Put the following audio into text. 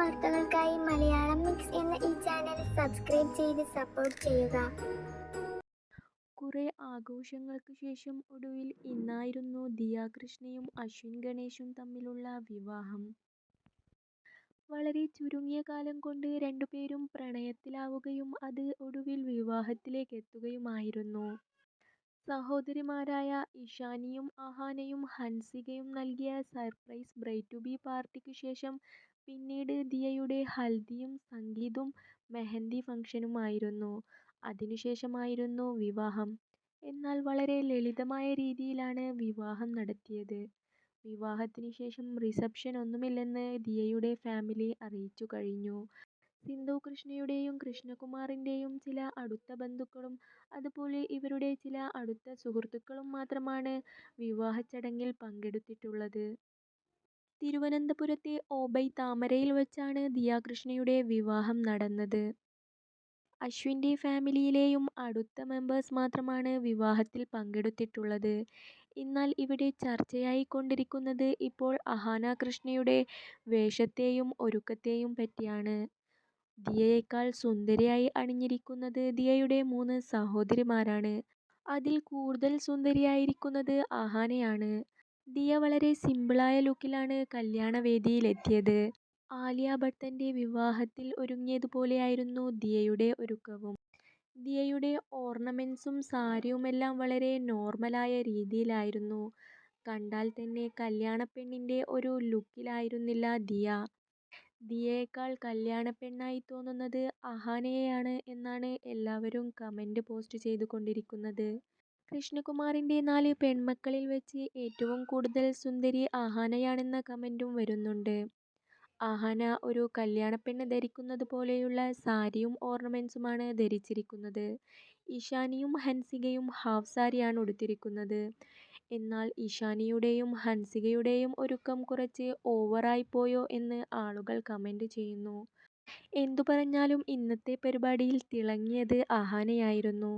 വാർത്തകൾക്കായി മലയാളം മിക്സ് എന്ന ഈ ചാനൽ സബ്സ്ക്രൈബ് ചെയ്ത് സപ്പോർട്ട് ചെയ്യുക കുറെ ആഘോഷങ്ങൾക്ക് ശേഷം ഒടുവിൽ ഇന്നായിരുന്നു ദിയ കൃഷ്ണയും അശ്വിൻ ഗണേശും തമ്മിലുള്ള വിവാഹം. വളരെ ചുരുങ്ങിയ കാലം കൊണ്ട് രണ്ടുപേരും പ്രണയത്തിലാവുകയും അത് ഒടുവിൽ വിവാഹത്തിലേക്ക് എത്തുകയുമായിരുന്നു സഹോദരിമാരായ ഇഷാനിയും അഹാനയും ഹൻസികയും നൽകിയ സർപ്രൈസ് ബ്രൈഡ് ടു ബി പാർട്ടിക്കു ശേഷം പിന്നീട് ദിയയുടെ ഹൽദിയും സംഗീതും മെഹന്തി ഫംഗ്ഷനുമായിരുന്നു. അതിനുശേഷമായിരുന്നു വിവാഹം. എന്നാൽ വളരെ ലളിതമായ രീതിയിലാണ് വിവാഹം നടത്തിയത്. വിവാഹത്തിന് ശേഷം റിസപ്ഷൻ ഒന്നുമില്ലെന്ന് ദിയയുടെ ഫാമിലി അറിയിച്ചു കഴിഞ്ഞു. സിന്ധു കൃഷ്ണയുടെയും കൃഷ്ണകുമാറിന്റെയും ചില അടുത്ത ബന്ധുക്കളും അതുപോലെ ഇവരുടെ ചില അടുത്ത സുഹൃത്തുക്കളും മാത്രമാണ് വിവാഹച്ചടങ്ങിൽ പങ്കെടുത്തിട്ടുള്ളത്. തിരുവനന്തപുരത്തെ ഓബൈ താമരയിൽ വച്ചാണ് ദിയാകൃഷ്ണയുടെ വിവാഹം നടന്നത്. അശ്വിന്റെ ഫാമിലിയിലെയും അടുത്ത മെമ്പേഴ്സ് മാത്രമാണ് വിവാഹത്തിൽ പങ്കെടുത്തിട്ടുള്ളത്. എന്നാൽ ഇവിടെ ചർച്ചയായി കൊണ്ടിരിക്കുന്നത് ഇപ്പോൾ അഹാന കൃഷ്ണയുടെ വേഷത്തെയും ഒരുക്കത്തെയും പറ്റിയാണ്. ദിയയേക്കാൾ സുന്ദരിയായി അണിഞ്ഞിരിക്കുന്നത് ദിയയുടെ മൂന്ന് സഹോദരിമാരാണ്. അതിൽ കൂടുതൽ സുന്ദരിയായിരിക്കുന്നത് അഹാനയാണ്. ദിയ വളരെ സിമ്പിളായ ലുക്കിലാണ് കല്യാണവേദിയിലെത്തിയത്. ആലിയ ഭട്ടന്റെ വിവാഹത്തിൽ ഒരുങ്ങിയതുപോലെയായിരുന്നു ദിയയുടെ ഒരുക്കവും. ദിയയുടെ ഓർണമെന്റ്സും സാരിയുമെല്ലാം വളരെ നോർമലായ രീതിയിലായിരുന്നു. കണ്ടാൽ തന്നെ കല്യാണപ്പെണ്ണിന്റെ ഒരു ലുക്കിലായിരുന്നില്ല ദിയ. ദിയേക്കാൾ കല്യാണപ്പെണ്ണായി തോന്നുന്നത് അഹാനയെയാണ് എന്നാണ് എല്ലാവരും കമന്റ് പോസ്റ്റ് ചെയ്തുകൊണ്ടിരിക്കുന്നത്. കൃഷ്ണകുമാറിന്റെ നാല് പെൺമക്കളിൽ വെച്ച് ഏറ്റവും കൂടുതൽ സുന്ദരി ആഹാനയാണെന്ന കമന്റും വരുന്നുണ്ട്. ആഹാന ഒരു കല്യാണപ്പെണ്ണ് ധരിക്കുന്നത് പോലെയുള്ള സാരിയും ഓർണമെന്റ്സുമാണ് ധരിച്ചിരിക്കുന്നത്. ഇഷാനിയും ഹൻസികയും ഹാഫ് സാരിയാണ് ഉടുത്തിരിക്കുന്നത്. എന്നാൽ ഇഷാനിയുടെയും ഹൻസികയുടെയും ഒരുക്കം കുറച്ച് ഓവറായിപ്പോയോ എന്ന് ആളുകൾ കമന്റ് ചെയ്യുന്നു. എന്തു പറഞ്ഞാലും ഇന്നത്തെ പരിപാടിയിൽ തിളങ്ങിയത് അഹാനയായിരുന്നു.